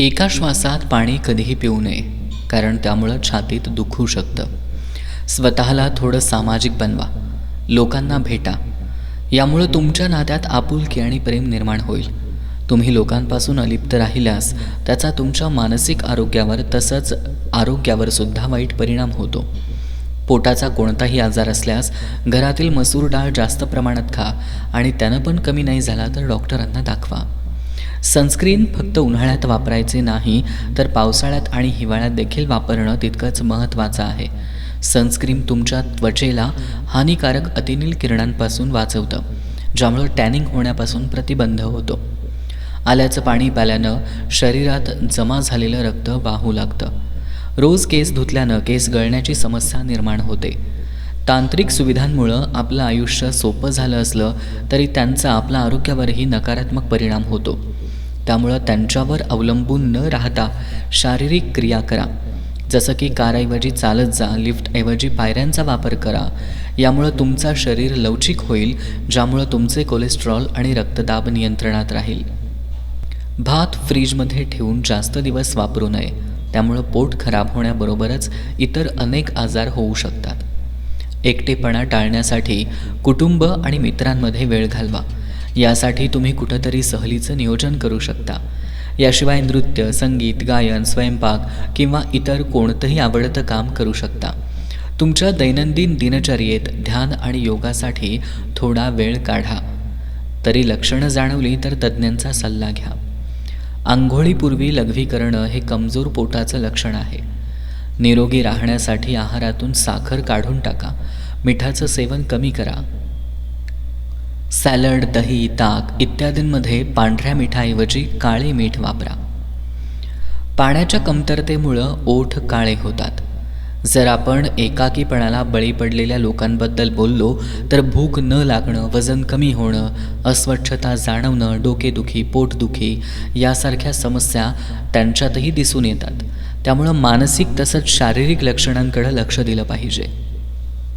एका श्वासात पाणी कधीही पिऊ नये कारण त्यामुळं छातीत दुखू शकतं. स्वतःला थोडं सामाजिक बनवा लोकांना भेटा. यामुळं तुमच्या नात्यात आपुलकी आणि प्रेम निर्माण होईल. तुम्ही लोकांपासून अलिप्त राहिल्यास त्याचा तुमच्या मानसिक आरोग्यावर तसंच आरोग्यावर सुद्धा वाईट परिणाम होतो. पोटाचा कोणताही आजार असल्यास घरातील मसूर डाळ जास्त प्रमाणात खा आणि त्यानं पण कमी नाही झाला तर डॉक्टरांना दाखवा. सनस्क्रीन फक्त उन्हाळ्यात वापरायचे नाही तर पावसाळ्यात आणि हिवाळ्यात देखील वापरणं तितकंच महत्त्वाचं आहे. सनस्क्रीन तुमच्या त्वचेला हानिकारक अतिनील किरणांपासून वाचवतं ज्यामुळं टॅनिंग होण्यापासून प्रतिबंध होतो. आल्याचं पाणी प्याल्यानं शरीरात जमा झालेलं रक्त वाहू लागतं. रोज केस धुतल्यानं केस गळण्याची समस्या निर्माण होते. तांत्रिक सुविधांमुळं आपलं आयुष्य सोपं झालं असलं तरी त्यांचा आपल्या आरोग्यावरही नकारात्मक परिणाम होतो. त्यामुळं त्यांच्यावर अवलंबून न राहता शारीरिक क्रिया करा. जसं की कारऐवजी चालत जा लिफ्टऐवजी पायऱ्यांचा वापर करा. यामुळं तुमचा शरीर लवचिक होईल ज्यामुळं तुमचे कोलेस्ट्रॉल आणि रक्तदाब नियंत्रणात राहील. भात फ्रीजमध्ये ठेवून जास्त दिवस वापरू नये. त्यामुळं पोट खराब होण्याबरोबरच इतर अनेक आजार होऊ शकतात. एकटेपणा टाळण्यासाठी कुटुंब आणि मित्रांमध्ये वेळ घालवा. यासाठी तुम्ही कुठंतरी सहलीचं नियोजन करू शकता. याशिवाय नृत्य संगीत गायन स्वयंपाक किंवा इतर कोणतंही आवडतं काम करू शकता. तुमच्या दैनंदिन दिनचर्येत ध्यान आणि योगासाठी थोडा वेळ काढा. तरी लक्षणं जाणवली तर तज्ज्ञांचा सल्ला घ्या. आंघोळीपूर्वी लघवी करणं हे कमजोर पोटाचं लक्षण आहे. निरोगी राहण्यासाठी आहारातून साखर काढून टाका. मिठाचं सेवन कमी करा. सॅलड दही ताक इत्यादींमध्ये पांढऱ्या मिठाऐवजी काळे मीठ वापरा. पाण्याच्या कमतरतेमुळं ओठ काळे होतात. जर आपण एकाकीपणाला बळी पडलेल्या लोकांबद्दल बोललो तर भूक न लागणं वजन कमी होणं अस्वच्छता जाणवणं डोकेदुखी पोटदुखी यासारख्या समस्या त्यांच्यातही दिसून येतात. त्यामुळं मानसिक तसंच शारीरिक लक्षणांकडे लक्ष दिलं पाहिजे.